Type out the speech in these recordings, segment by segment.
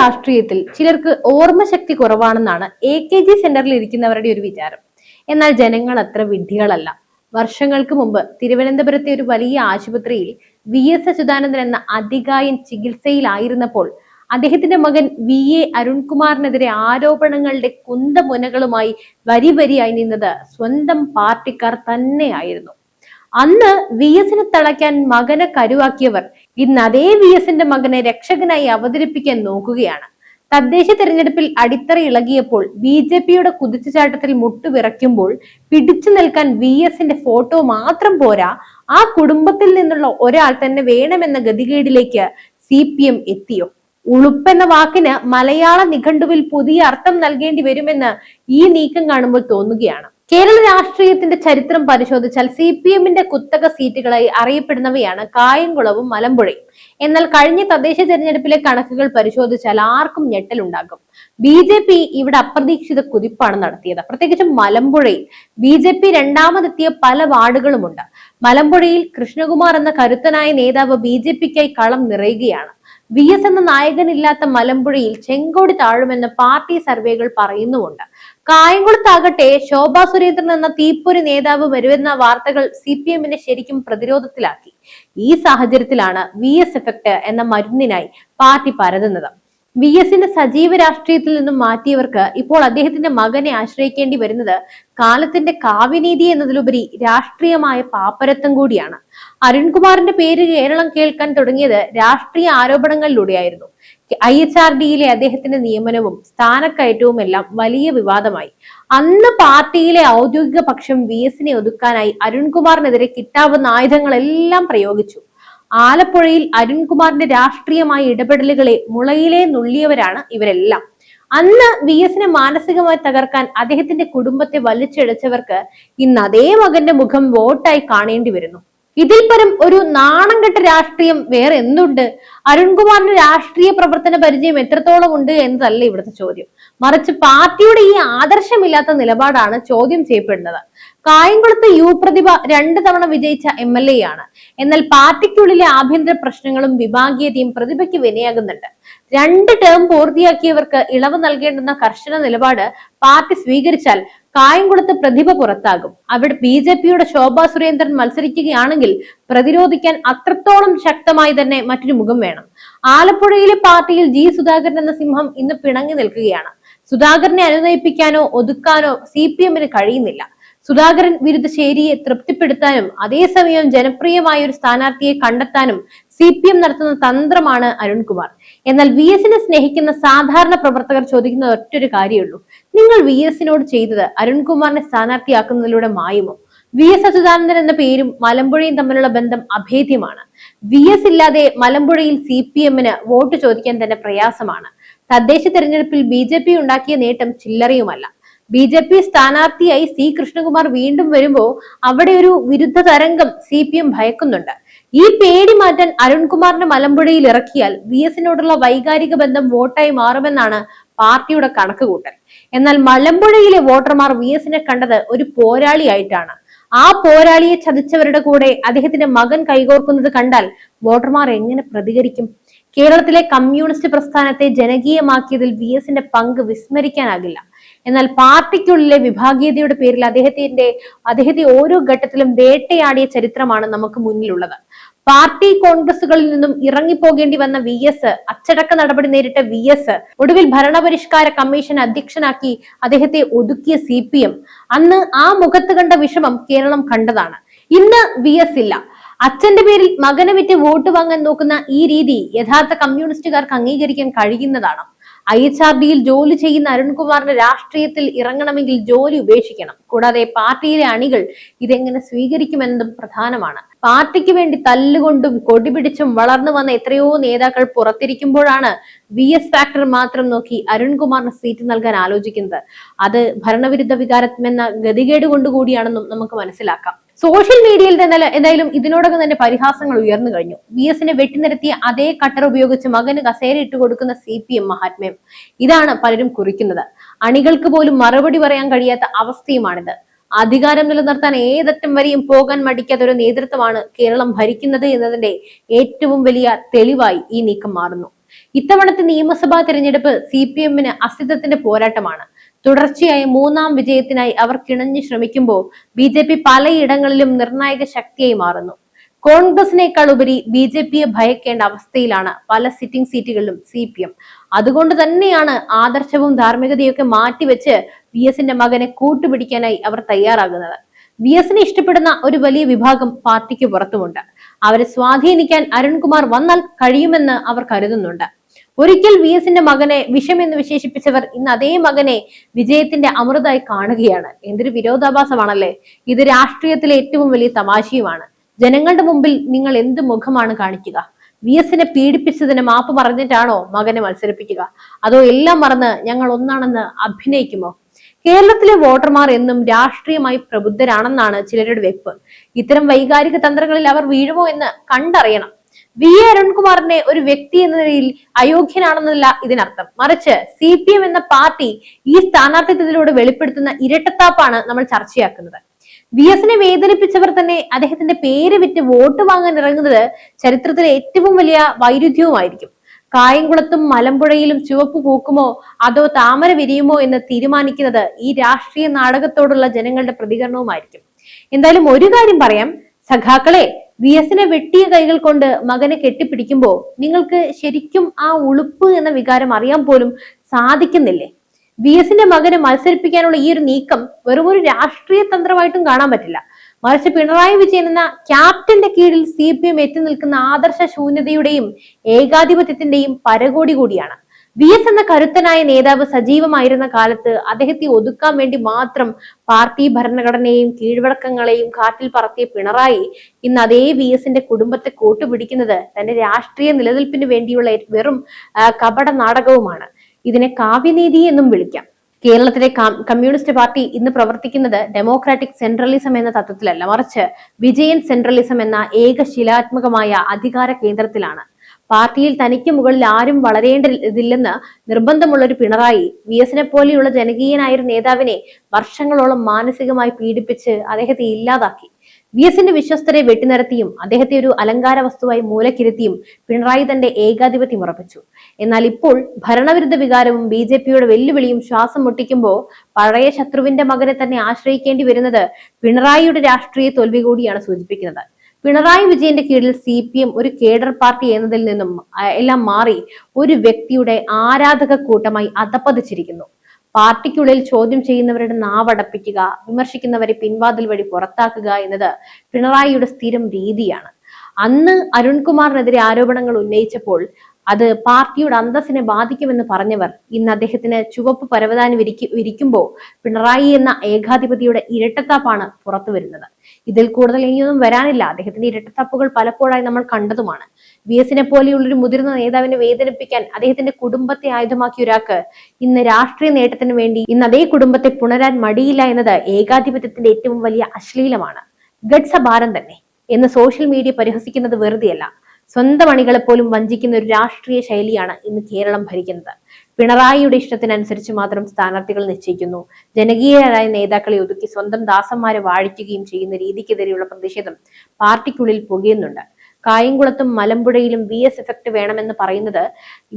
രാഷ്ട്രീയത്തിൽ ചിലർക്ക് ഓർമ്മശക്തി കുറവാണെന്നാണ് എ കെ ജി സെന്ററിൽ ഇരിക്കുന്നവരുടെ ഒരു വിചാരം. എന്നാൽ ജനങ്ങൾ അത്ര വിഡ്ഢികളല്ല. വർഷങ്ങൾക്ക് മുമ്പ് തിരുവനന്തപുരത്തെ ഒരു വലിയ ആശുപത്രിയിൽ വി എസ് അച്യുതാനന്ദൻ എന്ന അധികായൻ ചികിത്സയിലായിരുന്നപ്പോൾ അദ്ദേഹത്തിന്റെ മകൻ വി എ അരുൺകുമാറിനെതിരെ ആരോപണങ്ങളുടെ കുന്തമുനകളുമായി വരി വരിയായി നിന്നത് സ്വന്തം പാർട്ടിക്കാർ തന്നെയായിരുന്നു. അന്ന് വി എസിനെ തളയ്ക്കാൻ മകനെ കരുവാക്കിയവർ ഇന്ന് അതേ വി എസിന്റെ മകനെ രക്ഷകനായി അവതരിപ്പിക്കാൻ നോക്കുകയാണ്. തദ്ദേശ തെരഞ്ഞെടുപ്പിൽ അടിത്തറ ഇളകിയപ്പോൾ ബി ജെ പിയുടെ കുതിച്ചുചാട്ടത്തിൽ മുട്ടുവിറയ്ക്കുമ്പോൾ പിടിച്ചു നിൽക്കാൻ വി എസിന്റെ ഫോട്ടോ മാത്രം പോരാ ആ കുടുംബത്തിൽ നിന്നുള്ള ഒരാൾ തന്നെ വേണമെന്ന ഗതികേടിലേക്ക് സി പി എം എത്തിയോ? ഉളുപ്പെന്ന വാക്കിന് മലയാള നിഘണ്ടുവിൽ പുതിയ അർത്ഥം നൽകേണ്ടി വരുമെന്ന് ഈ നീക്കം കാണുമ്പോൾ തോന്നുകയാണ്. കേരള രാഷ്ട്രീയത്തിന്റെ ചരിത്രം പരിശോധിച്ചാൽ സി പി എമ്മിന്റെ കുത്തക സീറ്റുകളായി അറിയപ്പെടുന്നവയാണ് കായംകുളവും മലമ്പുഴയും. എന്നാൽ കഴിഞ്ഞ തദ്ദേശ തെരഞ്ഞെടുപ്പിലെ കണക്കുകൾ പരിശോധിച്ചാൽ ആർക്കും ഞെട്ടലുണ്ടാകും. ബി ജെ പി ഇവിടെ അപ്രതീക്ഷിത കുതിപ്പാണ് നടത്തിയത്. പ്രത്യേകിച്ചും മലമ്പുഴയിൽ ബി ജെ പി രണ്ടാമതെത്തിയ പല വാർഡുകളുമുണ്ട്. മലമ്പുഴയിൽ കൃഷ്ണകുമാർ എന്ന കരുത്തനായ നേതാവ് ബി ജെ പിക്കായി കളം നിറയുകയാണ്. വി എസ് എന്ന നായകനില്ലാത്ത മലമ്പുഴയിൽ ചെങ്കോടി താഴുമെന്ന് പാർട്ടി സർവേകൾ പറയുന്നുമുണ്ട്. കായംകുളത്താകട്ടെ ശോഭാ സുരേന്ദ്രൻ എന്ന തീപ്പൊരി നേതാവ് വരുമെന്ന വാർത്തകൾ സി പി എമ്മിനെ ശരിക്കും പ്രതിരോധത്തിലാക്കി. ഈ സാഹചര്യത്തിലാണ് വി എസ് എഫക്ട് എന്ന മരുന്നിനായി പാർട്ടി പരതുന്നത്. വി എസിന്റെ സജീവ രാഷ്ട്രീയത്തിൽ നിന്നും മാറ്റിയവർക്ക് ഇപ്പോൾ അദ്ദേഹത്തിന്റെ മകനെ ആശ്രയിക്കേണ്ടി വരുന്നത് കാലത്തിന്റെ കാവ്യനീതി എന്നതിലുപരി രാഷ്ട്രീയമായ പാപ്പരത്വം കൂടിയാണ്. അരുൺകുമാറിന്റെ പേര് കേരളം കേൾക്കാൻ തുടങ്ങിയത് രാഷ്ട്രീയ ആരോപണങ്ങളിലൂടെയായിരുന്നു. ഐ എച്ച് ആർ ഡിയിലെ അദ്ദേഹത്തിന്റെ നിയമനവും സ്ഥാനക്കയറ്റവും എല്ലാം വലിയ വിവാദമായി. അന്ന് പാർട്ടിയിലെ ഔദ്യോഗിക പക്ഷം വി എസിനെ ഒതുക്കാനായി അരുൺകുമാറിനെതിരെ കിട്ടാവുന്ന ആയുധങ്ങളെല്ലാം പ്രയോഗിച്ചു. ആലപ്പുഴയിൽ അരുൺകുമാറിന്റെ രാഷ്ട്രീയമായ ഇടപെടലുകളെ മുളയിലെ നുള്ളിയവരാണ് ഇവരെല്ലാം. അന്ന് വി എസിനെ മാനസികമായി തകർക്കാൻ അദ്ദേഹത്തിന്റെ കുടുംബത്തെ വലിച്ചിഴച്ചവർക്ക് ഇന്ന് അതേ മകന്റെ മുഖം വോട്ടായി കാണേണ്ടി വരുന്നു. ഇതിൽ പരം ഒരു നാണം കെട്ട രാഷ്ട്രീയം വേറെ എന്തുണ്ട്? അരുൺകുമാറിന്റെ രാഷ്ട്രീയ പ്രവർത്തന പരിചയം എത്രത്തോളം ഉണ്ട് എന്നതല്ല ഇവിടുത്തെ ചോദ്യം. മറിച്ച് പാർട്ടിയുടെ ഈ ആദർശമില്ലാത്ത നിലപാടാണ് ചോദ്യം ചെയ്യപ്പെടുന്നത്. കായംകുളത്ത് യു പ്രതിഭ രണ്ട് തവണ വിജയിച്ച എം എൽ എ ആണ് എന്നാൽ പാർട്ടിക്കുള്ളിലെ ആഭ്യന്തര പ്രശ്നങ്ങളും വിഭാഗീയതയും പ്രതിഭയ്ക്ക് വിനയാകുന്നുണ്ട്. രണ്ട് ടേം പൂർത്തിയാക്കിയവർക്ക് ഇളവ് നൽകേണ്ടെന്ന കർശന നിലപാട് പാർട്ടി സ്വീകരിച്ചാൽ കായംകുളത്ത് പ്രതിഭ പുറത്താകും. അവിടെ ബി ജെ പിയുടെ ശോഭാ സുരേന്ദ്രൻ മത്സരിക്കുകയാണെങ്കിൽ പ്രതിരോധിക്കാൻ അത്രത്തോളം ശക്തമായി തന്നെ മറ്റൊരു മുഖം വേണം. ആലപ്പുഴയിലെ പാർട്ടിയിൽ ജി സുധാകരൻ എന്ന സിംഹം ഇന്ന് പിണങ്ങി നിൽക്കുകയാണ്. സുധാകരനെ അനുനയിപ്പിക്കാനോ ഒതുക്കാനോ സി പി എമ്മിന് കഴിയുന്നില്ല. സുധാകരൻ വിരുദ്ധ ശേരിയെ തൃപ്തിപ്പെടുത്താനും അതേസമയം ജനപ്രിയമായ ഒരു സ്ഥാനാർത്ഥിയെ കണ്ടെത്താനും സി പി എം നടത്തുന്ന തന്ത്രമാണ് അരുൺകുമാർ. എന്നാൽ വി എസിനെ സ്നേഹിക്കുന്ന സാധാരണ പ്രവർത്തകർ ചോദിക്കുന്ന ഒറ്റൊരു കാര്യമുള്ളൂ. നിങ്ങൾ വി എസിനോട് ചെയ്തത് അരുൺകുമാറിനെ സ്ഥാനാർത്ഥിയാക്കുന്നതിലൂടെ മായുമോ? വി എസ് അച്യുതാനന്ദൻ എന്ന പേരും മലമ്പുഴയും തമ്മിലുള്ള ബന്ധം അഭേദ്യമാണ്. വി എസ് ഇല്ലാതെ മലമ്പുഴയിൽ സി പി എമ്മിന് വോട്ട് ചോദിക്കാൻ തന്നെ പ്രയാസമാണ്. തദ്ദേശ തെരഞ്ഞെടുപ്പിൽ ബി ജെ പി ഉണ്ടാക്കിയ നേട്ടം ചില്ലറയുമല്ല. ബി ജെ പി സ്ഥാനാർത്ഥിയായി സി കൃഷ്ണകുമാർ വീണ്ടും വരുമ്പോൾ അവിടെ ഒരു വിരുദ്ധ തരംഗം സി പി എം ഭയക്കുന്നുണ്ട്. ഈ പേടി മാറ്റാൻ അരുൺകുമാറിനെ മലമ്പുഴയിൽ ഇറക്കിയാൽ വി എസിനോടുള്ള വൈകാരിക ബന്ധം വോട്ടായി മാറുമെന്നാണ് പാർട്ടിയുടെ കണക്കുകൂട്ടൽ. എന്നാൽ മലമ്പുഴയിലെ വോട്ടർമാർ വി എസിനെ കണ്ടത് ഒരു പോരാളിയായിട്ടാണ്. ആ പോരാളിയെ ചതിച്ചവരുടെ കൂടെ അദ്ദേഹത്തിന്റെ മകൻ കൈകോർക്കുന്നത് കണ്ടാൽ വോട്ടർമാർ എങ്ങനെ പ്രതികരിക്കും? കേരളത്തിലെ കമ്മ്യൂണിസ്റ്റ് പ്രസ്ഥാനത്തെ ജനകീയമാക്കിയതിൽ വി എസിന്റെ പങ്ക് വിസ്മരിക്കാനാകില്ല. എന്നാൽ പാർട്ടിക്കുള്ളിലെ വിഭാഗീയതയുടെ പേരിൽ അദ്ദേഹത്തിന്റെ അദ്ദേഹത്തെ ഓരോ ഘട്ടത്തിലും വേട്ടയാടിയ ചരിത്രമാണ് നമുക്ക് മുന്നിലുള്ളത്. പാർട്ടി കോൺഗ്രസുകളിൽ നിന്നും ഇറങ്ങിപ്പോകേണ്ടി വന്ന വി എസ് അച്ചടക്ക നടപടി നേരിട്ട വി എസ് ഒടുവിൽ ഭരണപരിഷ്കാര കമ്മീഷൻ അധ്യക്ഷനാക്കി അദ്ദേഹത്തെ ഒതുക്കിയ സി പി എം. അന്ന് ആ മുഖത്ത് കണ്ട വിഷമം കേരളം കണ്ടതാണ്. ഇന്ന് വി എസ് ഇല്ല. അച്ഛന്റെ പേരിൽ മകനെ വിറ്റ് വോട്ട് വാങ്ങാൻ നോക്കുന്ന ഈ രീതി യഥാർത്ഥ കമ്മ്യൂണിസ്റ്റുകാർക്ക് അംഗീകരിക്കാൻ കഴിയുന്നതാണ്. ഐ എച്ച് ആർ ഡിയിൽ ജോലി ചെയ്യുന്ന അരുൺകുമാറിന്റെ രാഷ്ട്രീയത്തിൽ ഇറങ്ങണമെങ്കിൽ ജോലി ഉപേക്ഷിക്കണം. കൂടാതെ പാർട്ടിയിലെ അണികൾ ഇതെങ്ങനെ സ്വീകരിക്കുമെന്നതും പ്രധാനമാണ്. പാർട്ടിക്ക് വേണ്ടി തല്ലുകൊണ്ടും കൊടിപിടിച്ചും വളർന്നു വന്ന എത്രയോ നേതാക്കൾ പുറത്തിരിക്കുമ്പോഴാണ് വി എസ് ഫാക്ടർ മാത്രം നോക്കി അരുൺകുമാറിന് സീറ്റ് നൽകാൻ ആലോചിക്കുന്നത്. അത് ഭരണവിരുദ്ധ വികാരമെന്ന ഗതികേട് കൊണ്ടുകൂടിയാണെന്നും നമുക്ക് മനസ്സിലാക്കാം. സോഷ്യൽ മീഡിയയിൽ തന്നെ എന്തായാലും ഇതിനോടകം തന്നെ പരിഹാസങ്ങൾ ഉയർന്നു കഴിഞ്ഞു. വി എസിനെ വെട്ടിനിരത്തിയ അതേ കട്ടർ ഉപയോഗിച്ച് മകന് കസേര ഇട്ട് കൊടുക്കുന്ന സി പി എം മഹാത്മ്യം. ഇതാണ് പലരും കുറിക്കുന്നത്. അണികൾക്ക് പോലും മറുപടി പറയാൻ കഴിയാത്ത അവസ്ഥയുമാണിത്. അധികാരം നിലനിർത്താൻ ഏതറ്റം വരെയും പോകാൻ മടിക്കാത്ത ഒരു നേതൃത്വമാണ് കേരളം ഭരിക്കുന്നത് എന്നതിന്റെ ഏറ്റവും വലിയ തെളിവായി ഈ നീക്കം മാറുന്നു. ഇത്തവണത്തെ നിയമസഭാ തെരഞ്ഞെടുപ്പ് സി പി എമ്മിന് അസ്തിത്വത്തിന്റെ പോരാട്ടമാണ്. തുടർച്ചയായ മൂന്നാം വിജയത്തിനായി അവർ കിണഞ്ഞു ശ്രമിക്കുമ്പോൾ ബി ജെ പി പലയിടങ്ങളിലും നിർണായക ശക്തിയായി മാറുന്നു. കോൺഗ്രസിനേക്കാൾ ഉപരി ബി ജെ പിയെ ഭയക്കേണ്ട അവസ്ഥയിലാണ് പല സിറ്റിംഗ് സീറ്റുകളിലും സി പി എം. അതുകൊണ്ട് തന്നെയാണ് ആദർശവും ധാർമ്മികതയൊക്കെ മാറ്റിവെച്ച് വി എസിന്റെ മകനെ കൂട്ടുപിടിക്കാനായി അവർ തയ്യാറാകുന്നത്. വി എസിനെ ഇഷ്ടപ്പെടുന്ന ഒരു വലിയ വിഭാഗം പാർട്ടിക്ക് പുറത്തുമുണ്ട്. അവരെ സ്വാധീനിക്കാൻ അരുൺകുമാർ വന്നാൽ കഴിയുമെന്ന് അവർ കരുതുന്നുണ്ട്. ഒരിക്കൽ വി എസിന്റെ മകനെ വിഷം എന്ന് വിശേഷിപ്പിച്ചവർ ഇന്ന് അതേ മകനെ വിജയത്തിന്റെ അമൃതായി കാണുകയാണ്. എന്തൊരു വിരോധാഭാസമാണല്ലേ? ഇത് രാഷ്ട്രീയത്തിലെ ഏറ്റവും വലിയ തമാശയുമാണ്. ജനങ്ങളുടെ മുമ്പിൽ നിങ്ങൾ എന്ത് മുഖമാണ് കാണിക്കുക? വി എസിനെ പീഡിപ്പിച്ചതിന് മാപ്പ് പറഞ്ഞിട്ടാണോ മകനെ മത്സരിപ്പിക്കുക? അതോ എല്ലാം മറന്ന് ഞങ്ങൾ ഒന്നാണെന്ന് അഭിനയിക്കുമോ? കേരളത്തിലെ വോട്ടർമാർ എന്നും രാഷ്ട്രീയമായി പ്രബുദ്ധരാണെന്നാണ് ചിലരുടെ വെപ്പ്. ഇത്തരം വൈകാരിക തന്ത്രങ്ങളിൽ അവർ വീഴുമോ എന്ന് കണ്ടറിയണം. വി എ അരുൺകുമാറിനെ ഒരു വ്യക്തി എന്ന നിലയിൽ അയോഗ്യനാണെന്നല്ല ഇതിനർത്ഥം. മറിച്ച് സി പി എം എന്ന പാർട്ടി ഈ സ്ഥാനാർത്ഥിത്വത്തിലൂടെ വെളിപ്പെടുത്തുന്ന ഇരട്ടത്താപ്പാണ് നമ്മൾ ചർച്ചയാക്കുന്നത്. വി എസിനെ വേദനിപ്പിച്ചവർ തന്നെ അദ്ദേഹത്തിന്റെ പേര് വിറ്റ് വോട്ട് വാങ്ങാൻ ഇറങ്ങുന്നത് ചരിത്രത്തിലെ ഏറ്റവും വലിയ വൈരുദ്ധ്യവുമായിരിക്കും. കായംകുളത്തും മലമ്പുഴയിലും ചുവപ്പ് പൂക്കുമോ അതോ താമര വിരിയുമോ എന്ന് തീരുമാനിക്കുന്നത് ഈ രാഷ്ട്രീയ നാടകത്തോടുള്ള ജനങ്ങളുടെ പ്രതികരണവുമായിരിക്കും. എന്തായാലും ഒരു കാര്യം പറയാം സഖാക്കളെ വി എസിനെ വെട്ടിയ കൈകൾ കൊണ്ട് മകനെ കെട്ടിപ്പിടിക്കുമ്പോൾ നിങ്ങൾക്ക് ശരിക്കും ആ ഉളുപ്പ് എന്ന വികാരം അറിയാൻ പോലും സാധിക്കുന്നില്ലേ? വി എസിന്റെ മകനെ മത്സരിപ്പിക്കാനുള്ള ഈ ഒരു നീക്കം വെറും ഒരു രാഷ്ട്രീയ തന്ത്രമായിട്ടും കാണാൻ പറ്റില്ല. മറിച്ച് പിണറായി വിജയൻ എന്ന ക്യാപ്റ്റന്റെ കീഴിൽ സി പി എം എത്തി നിൽക്കുന്ന ആദർശ ശൂന്യതയുടെയും ഏകാധിപത്യത്തിന്റെയും പരകോടി കൂടിയാണ്. വി എസ് എന്ന കരുത്തനായ നേതാവ് സജീവമായിരുന്ന കാലത്ത് അദ്ദേഹത്തെ ഒതുക്കാൻ വേണ്ടി മാത്രം പാർട്ടി ഭരണഘടനയെയും കീഴ്വഴക്കങ്ങളെയും കാറ്റിൽ പറത്തിയ പിണറായി ഇന്ന് അതേ വി എസിന്റെ കുടുംബത്തെ കൂട്ടുപിടിക്കുന്നത് തന്റെ രാഷ്ട്രീയ നിലനിൽപ്പിന് വേണ്ടിയുള്ള വെറും കപട നാടകവുമാണ്. ഇതിനെ കാവ്യനീതി എന്നും വിളിക്കാം. കേരളത്തിലെ കമ്മ്യൂണിസ്റ്റ് പാർട്ടി ഇന്ന് പ്രവർത്തിക്കുന്നത് ഡെമോക്രാറ്റിക് സെൻട്രലിസം എന്ന തത്വത്തിലല്ല മറിച്ച് വിജയൻ സെൻട്രലിസം എന്ന ഏകശിലാത്മകമായ അധികാര കേന്ദ്രത്തിലാണ്. പാർട്ടിയിൽ തനിക്ക് മുകളിൽ ആരും വളരേണ്ടതില്ലെന്ന് നിർബന്ധമുള്ള ഒരു പിണറായി വി എസിനെ പോലെയുള്ള ജനകീയനായ ഒരു നേതാവിനെ വർഷങ്ങളോളം മാനസികമായി പീഡിപ്പിച്ച് അദ്ദേഹത്തെ ഇല്ലാതാക്കി. വി എസിന്റെ വിശ്വസ്തരെ വെട്ടിനിരത്തിയും അദ്ദേഹത്തെ ഒരു അലങ്കാര വസ്തുവായി മൂലക്കിരുത്തിയും പിണറായി തന്റെ ഏകാധിപത്യം ഉറപ്പിച്ചു. എന്നാൽ ഇപ്പോൾ ഭരണവിരുദ്ധ വികാരവും ബി ജെ പിയുടെ വെല്ലുവിളിയും ശ്വാസം മുട്ടിക്കുമ്പോൾ പഴയ ശത്രുവിന്റെ മകനെ തന്നെ ആശ്രയിക്കേണ്ടി വരുന്നത് പിണറായിയുടെ രാഷ്ട്രീയ തോൽവി കൂടിയാണ് സൂചിപ്പിക്കുന്നത്. പിണറായി വിജയന്റെ കീഴിൽ സി പി എം ഒരു കേഡർ പാർട്ടി എന്നതിൽ നിന്നും എല്ലാം മാറി ഒരു വ്യക്തിയുടെ ആരാധക കൂട്ടമായി അധപ്പതിച്ചിരിക്കുന്നു പാർട്ടിക്കുള്ളിൽ ചോദ്യം ചെയ്യുന്നവരുടെ നാവടപ്പിക്കുക വിമർശിക്കുന്നവരെ പിൻവാതിൽ വഴി പുറത്താക്കുക എന്നത് പിണറായിയുടെ സ്ഥിരം രീതിയാണ്. അന്ന് അരുൺകുമാറിനെതിരെ ആരോപണങ്ങൾ ഉന്നയിച്ചപ്പോൾ അത് പാർട്ടിയുടെ അന്തസ്സിനെ ബാധിക്കുമെന്ന് പറഞ്ഞവർ ഇന്ന് അദ്ദേഹത്തിന് ചുവപ്പ് പരവതാനി വിരിക്കു വിരിക്കുമ്പോൾ പിണറായി എന്ന ഏകാധിപതിയുടെ ഇരട്ടത്താപ്പാണ് പുറത്തു വരുന്നത്. ഇതിൽ കൂടുതൽ ഇനിയൊന്നും വരാനില്ല. അദ്ദേഹത്തിന്റെ ഇരട്ടത്താപ്പുകൾ പലപ്പോഴായി നമ്മൾ കണ്ടതുമാണ്. വി എസിനെ പോലെയുള്ളൊരു മുതിർന്ന നേതാവിനെ വേദനിപ്പിക്കാൻ അദ്ദേഹത്തിന്റെ കുടുംബത്തെ ആയുധമാക്കിയ ഒരാൾക്ക് ഇന്ന് രാഷ്ട്രീയ നേട്ടത്തിന് വേണ്ടി ഇന്ന് അതേ കുടുംബത്തെ പുണരാൻ മടിയില്ല എന്നത് ഏകാധിപത്യത്തിന്റെ ഏറ്റവും വലിയ അശ്ലീലമാണ്. ഗഡ്സ ഭാരം തന്നെ. എന്ന് സോഷ്യൽ മീഡിയ പരിഹസിക്കുന്നത് വെറുതെയല്ല. സ്വന്തം അണികളെ പോലും വഞ്ചിക്കുന്ന ഒരു രാഷ്ട്രീയ ശൈലിയാണ് ഇന്ന് കേരളം ഭരിക്കുന്നത്. പിണറായിയുടെ ഇഷ്ടത്തിനനുസരിച്ച് മാത്രം സ്ഥാനാർത്ഥികൾ നിശ്ചയിക്കുന്നു. ജനകീയരായ നേതാക്കളെ ഒതുക്കി സ്വന്തം ദാസന്മാരെ വാഴിക്കുകയും ചെയ്യുന്ന രീതിക്കെതിരെയുള്ള പ്രതിഷേധം പാർട്ടിക്കുള്ളിൽ പുകയുന്നുണ്ട്. കായംകുളത്തും മലമ്പുഴയിലും വി എസ് എഫക്ട് വേണമെന്ന് പറയുന്നത്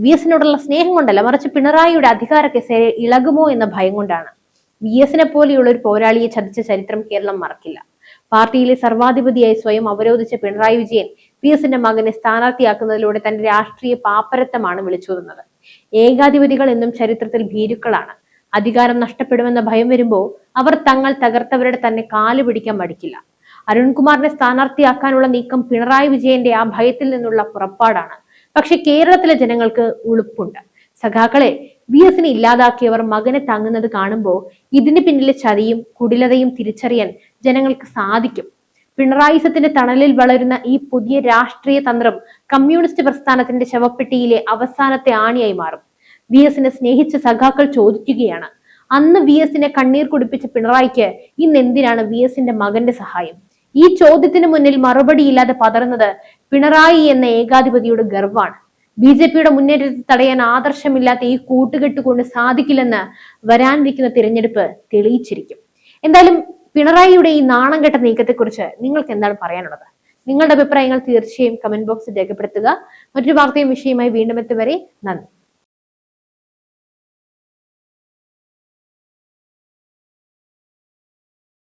വി എസിനോടുള്ള സ്നേഹം കൊണ്ടല്ല മറിച്ച് പിണറായിയുടെ അധികാര കെസേരെ ഇളകുമോ എന്ന ഭയം കൊണ്ടാണ്. വി എസിനെ പോലെയുള്ള ഒരു പോരാളിയെ ചതിച്ച ചരിത്രം കേരളം മറക്കില്ല. പാർട്ടിയിലെ സർവാധിപതിയായി സ്വയം അവരോധിച്ച പിണറായി വിജയൻ വി എസിന്റെ മകനെ സ്ഥാനാർത്ഥിയാക്കുന്നതിലൂടെ തന്റെ രാഷ്ട്രീയ പാപ്പരത്തമാണ് വിളിച്ചോതുന്നത്. ഏകാധിപതികൾ എന്നും ചരിത്രത്തിൽ ഭീരുക്കളാണ്. അധികാരം നഷ്ടപ്പെടുമെന്ന ഭയം വരുമ്പോൾ അവർ തങ്ങൾ തകർത്തവരുടെ തന്നെ കാൽ പിടിക്കാൻ മടിക്കില്ല. അരുൺകുമാറിനെ സ്ഥാനാർത്ഥിയാക്കാനുള്ള നീക്കം പിണറായി വിജയന്റെ ആ ഭയത്തിൽ നിന്നുള്ള പുറപ്പാടാണ്. പക്ഷെ കേരളത്തിലെ ജനങ്ങൾക്ക് ഉളുപ്പുണ്ട്. സഖാക്കളെ വി എസിനെ ഇല്ലാതാക്കിയവർ മകനെ തങ്ങുന്നത് കാണുമ്പോൾ ഇതിന് പിന്നിലെ ചതിയും കുടിലതയും തിരിച്ചറിയാൻ ജനങ്ങൾക്ക് സാധിക്കും. പിണറായിസത്തിന്റെ തണലിൽ വളരുന്ന ഈ പുതിയ രാഷ്ട്രീയ തന്ത്രം കമ്മ്യൂണിസ്റ്റ് പ്രസ്ഥാനത്തിന്റെ ശവപ്പെട്ടിയിലെ അവസാനത്തെ ആണിയായി മാറും. വി എസിനെ സ്നേഹിച്ച സഖാക്കൾ ചോദിക്കുകയാണ് അന്ന് വി എസിനെ കണ്ണീർ കുടിപ്പിച്ച പിണറായിക്ക് ഇന്ന് എന്തിനാണ് വി എസിന്റെ മകന്റെ സഹായം? ഈ ചോദ്യത്തിന് മുന്നിൽ മറുപടിയില്ലാതെ പതറുന്നത് പിണറായി എന്ന ഏകാധിപതിയുടെ ഗർവാണ് ബി ജെ പിയുടെ മുന്നേറ്റത്തെ തടയാൻ ആദർശമില്ലാത്ത ഈ കൂട്ടുകെട്ട് കൊണ്ട് സാധിക്കില്ലെന്ന് വരാനിരിക്കുന്ന തിരഞ്ഞെടുപ്പ് തെളിയിച്ചിരിക്കും. എന്തായാലും പിണറായിയുടെ ഈ നാണം കെട്ട നീക്കത്തെക്കുറിച്ച് നിങ്ങൾക്ക് എന്താണ് പറയാനുള്ളത്? നിങ്ങളുടെ അഭിപ്രായങ്ങൾ തീർച്ചയായും കമന്റ് ബോക്സിൽ രേഖപ്പെടുത്തുക. മറ്റൊരു വാർത്തയും വിഷയമായി വീണ്ടും എത്തുവരെ നന്ദി.